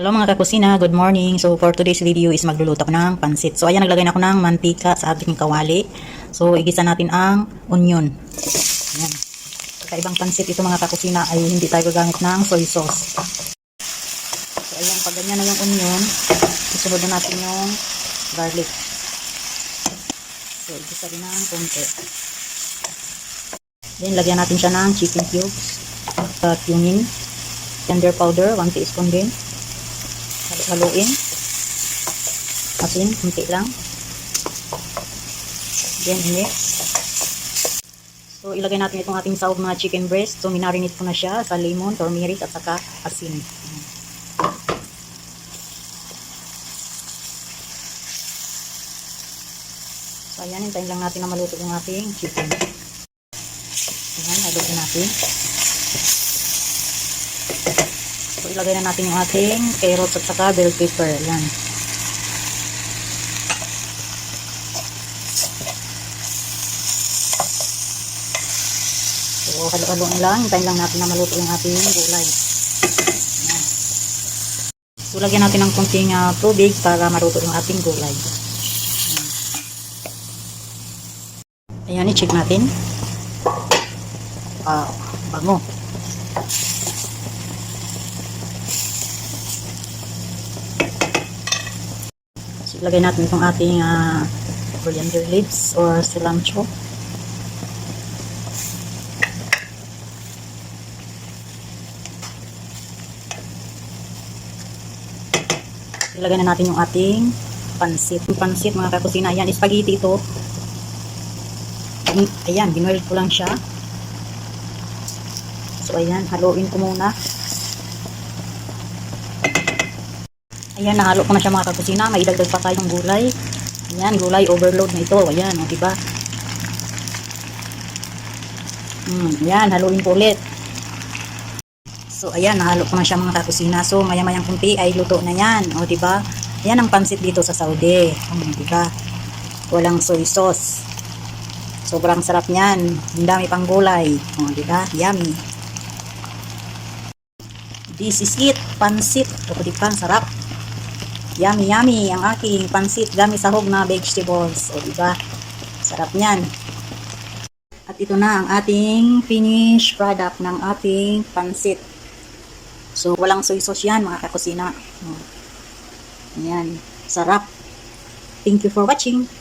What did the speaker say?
Hello mga kakusina, good morning. So for today's video is magluluto ako ng pansit. So ayan, naglagay na ako ng mantika sa ating kawali. So igisa natin ang onion. Ayan. Kakaibang pansit ito mga kakusina ay hindi tayo gagamit ng soy sauce. So ayan, pag ganyan na yung onion, isunod na natin yung garlic. So igisa din ng konti. Then lagyan natin siya ng chicken cubes, uh, cumin, tender powder, 1 teaspoon din haluin. Asin, kunti lang. Then, mix. So, ilagay natin itong ating sahog na chicken breast. So, minarinate ko na siya sa lemon, turmeric, at saka asin. So, ayan, hintayin lang natin na maluto yung ating chicken. Ayan, haluin natin. So, ilagay na natin yung ating carrots at saka bell pepper. Yan. So, halo-haloin lang. Hintayin lang natin na maluto yung ating gulay. Yan. So, lagyan natin ng konting uh, tubig para maluto yung ating gulay. Ayan, i-check natin. Wow, bango. So, ilagay natin itong ating uh, coriander leaves or cilantro. Ilagay na natin yung ating pansit. Yung pansit mga kakusina, ayan, spaghetti ito. Ayan, binuel ko lang siya. So, ayan, haluin ko muna. Ayan, nahalo ko na siya mga kakusina. May idagdag pa tayong gulay. Ayan, gulay overload na ito. Ayan, o, diba? Hmm, ayan, haluin ko ulit. So, ayan, nahalo ko na siya mga kakusina. So, maya-mayang kunti ay luto na yan. O, diba? Ayan ang pansit dito sa Saudi. O, diba? Walang soy sauce. Sobrang sarap niyan. Ang dami pang gulay. O, diba? Yummy. This is it. Pansit. O, diba? Sarap. Yummy, yummy. Ang aking pansit gamit sahog na vegetables. O, diba? Sarap niyan. At ito na ang ating finished product ng ating pansit. So, walang soy sauce yan, mga kakusina. O. Ayan. Sarap. Thank you for watching.